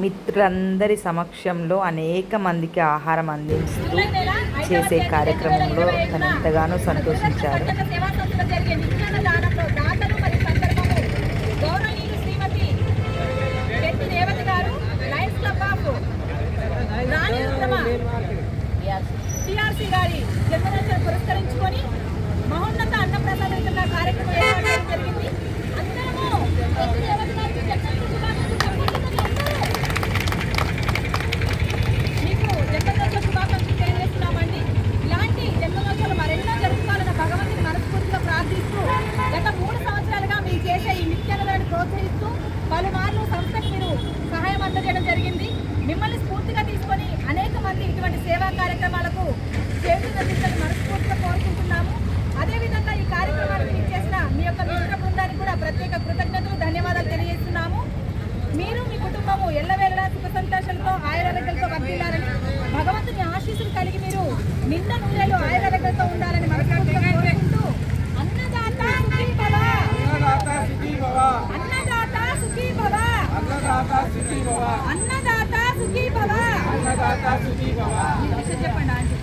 మిత్రులందరి సమక్షంలో అనేక మందికి ఆహారం అందిస్తూ చేసే కార్యక్రమంలో తను ఎంతగానో సంతోషించారు. కార్యక్రమాలకు చేతులందించాలని మనస్ఫూర్తిగా కోరుకుంటున్నాము. అదేవిధంగా ఈ కార్యక్రమానికి మీరు చేసిన మీ యొక్క మిత్ర బృందానికి కూడా ప్రత్యేక కృతజ్ఞతలు ధన్యవాదాలు తెలియజేస్తున్నాము. మీరు మీ కుటుంబము ఎల్లవేళలా సుఖ సంతోషాలతో ఆయురారోగ్యాలతో వర్తిల్లాలని భగవంతుని ఆశీస్సులు కలిగి మీరు నింద నూనెలు ఆయురారోగ్యాలతో ఉండాలని మనస్ఫూర్తిగా కోరుకుంటూ అన్నదాత సుఖీ భవ. అన్నదాత సుఖీ భవ. అన్నదాత అన్నదాత సుఖీ భవ. అన్నదాత భవ ఈ విషయం చెప్పండి ఆంటీ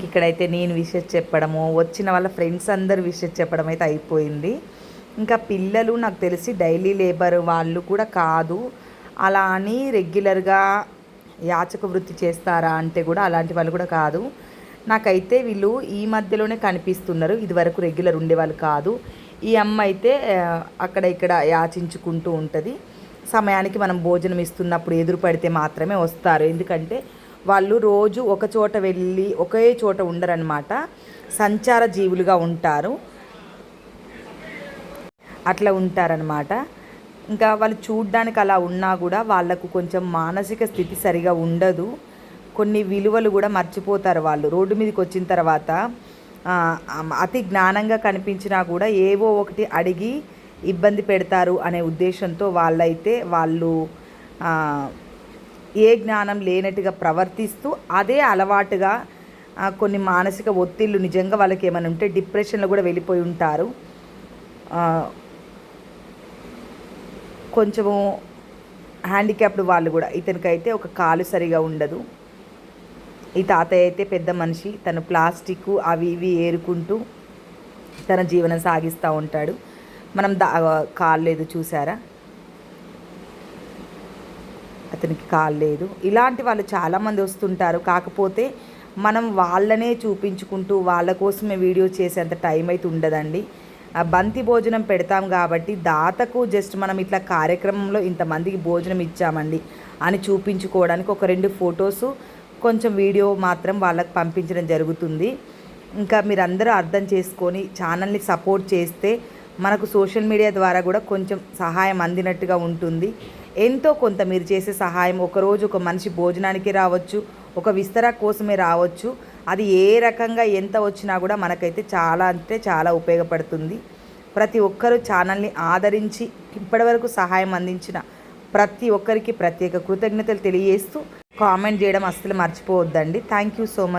ఇంక ఇక్కడైతే నేను విషెస్ చెప్పడము వచ్చిన వాళ్ళ ఫ్రెండ్స్ అందరు విషెస్ చెప్పడం అయితే అయిపోయింది. ఇంకా పిల్లలు నాకు తెలిసి డైలీ లేబర్ వాళ్ళు కూడా కాదు. అలా అని రెగ్యులర్గా యాచక వృత్తి చేస్తారా అంటే కూడా అలాంటి వాళ్ళు కూడా కాదు. నాకైతే వీళ్ళు ఈ మధ్యలోనే కనిపిస్తున్నారు. ఇదివరకు రెగ్యులర్ ఉండేవాళ్ళు కాదు. ఈ అమ్మ అయితే అక్కడ ఇక్కడ యాచించుకుంటూ ఉంటుంది. సమయానికి మనం భోజనం ఇస్తున్నప్పుడు ఎదురు పడితే మాత్రమే వస్తారు. ఎందుకంటే వాళ్ళు రోజు ఒక చోట వెళ్ళి ఒకే చోట ఉండరనమాట సంచార జీవులుగా ఉంటారు. అట్లా ఉంటారనమాట ఇంకా వాళ్ళు చూడ్డానికి అలా ఉన్నా కూడా వాళ్ళకు కొంచెం మానసిక స్థితి సరిగా ఉండదు. కొన్ని విలువలు కూడా మర్చిపోతారు వాళ్ళు. రోడ్డు మీదకి వచ్చిన తర్వాత అతి జ్ఞానంగా కనిపించినా కూడా ఏవో ఒకటి అడిగి ఇబ్బంది పెడతారు అనే ఉద్దేశంతో వాళ్ళైతే వాళ్ళు ఏ జ్ఞానం లేనట్టుగా ప్రవర్తిస్తూ అదే అలవాటుగా కొన్ని మానసిక ఒత్తిళ్ళు నిజంగా వాళ్ళకి ఏమైనా ఉంటే డిప్రెషన్లో కూడా వెళ్ళిపోయి ఉంటారు. కొంచెము హ్యాండిక్యాప్డ్ వాళ్ళు కూడా. ఇతనికైతే ఒక కాలు సరిగా ఉండదు. ఈ తాతయ్య అయితే పెద్ద మనిషి. తను ప్లాస్టిక్ అవి ఇవి ఏరుకుంటూ తన జీవనం సాగిస్తూ ఉంటాడు. మనం దా కాలు లేదు చూసారా? అతనికి కాలు లేదు. ఇలాంటి వాళ్ళు చాలామంది వస్తుంటారు. కాకపోతే మనం వాళ్ళనే చూపించుకుంటూ వాళ్ళ కోసమే వీడియో చేసేంత టైం అయితే ఉండదండి. ఆ బంతి భోజనం పెడతాం కాబట్టి దాతకు జస్ట్ మనం ఇట్లా కార్యక్రమంలో ఇంతమందికి భోజనం ఇచ్చామండి అని చూపించుకోవడానికి ఒక రెండు ఫొటోసు కొంచెం వీడియో మాత్రం వాళ్ళకి పంపించడం జరుగుతుంది. ఇంకా మీరందరూ అర్థం చేసుకొని ఛానల్ని సపోర్ట్ చేస్తే మనకు సోషల్ మీడియా ద్వారా కూడా కొంచెం సహాయం అందినట్టుగా ఉంటుంది. ఎంతో కొంత మీరు చేసే సహాయం. ఒకరోజు ఒక మనిషి భోజనానికి రావచ్చు ఒక విస్తర కోసమే రావచ్చు. అది ఏ రకంగా ఎంత వచ్చినా కూడా మనకైతే చాలా అంటే చాలా ఉపయోగపడుతుంది. ప్రతి ఒక్కరూ ఛానల్ని ఆదరించి ఇప్పటివరకు సహాయం అందించిన ప్రతి ఒక్కరికి ప్రత్యేక కృతజ్ఞతలు తెలియజేస్తూ కామెంట్ చేయడం అస్సలు మర్చిపోవద్దండి. Thank you so much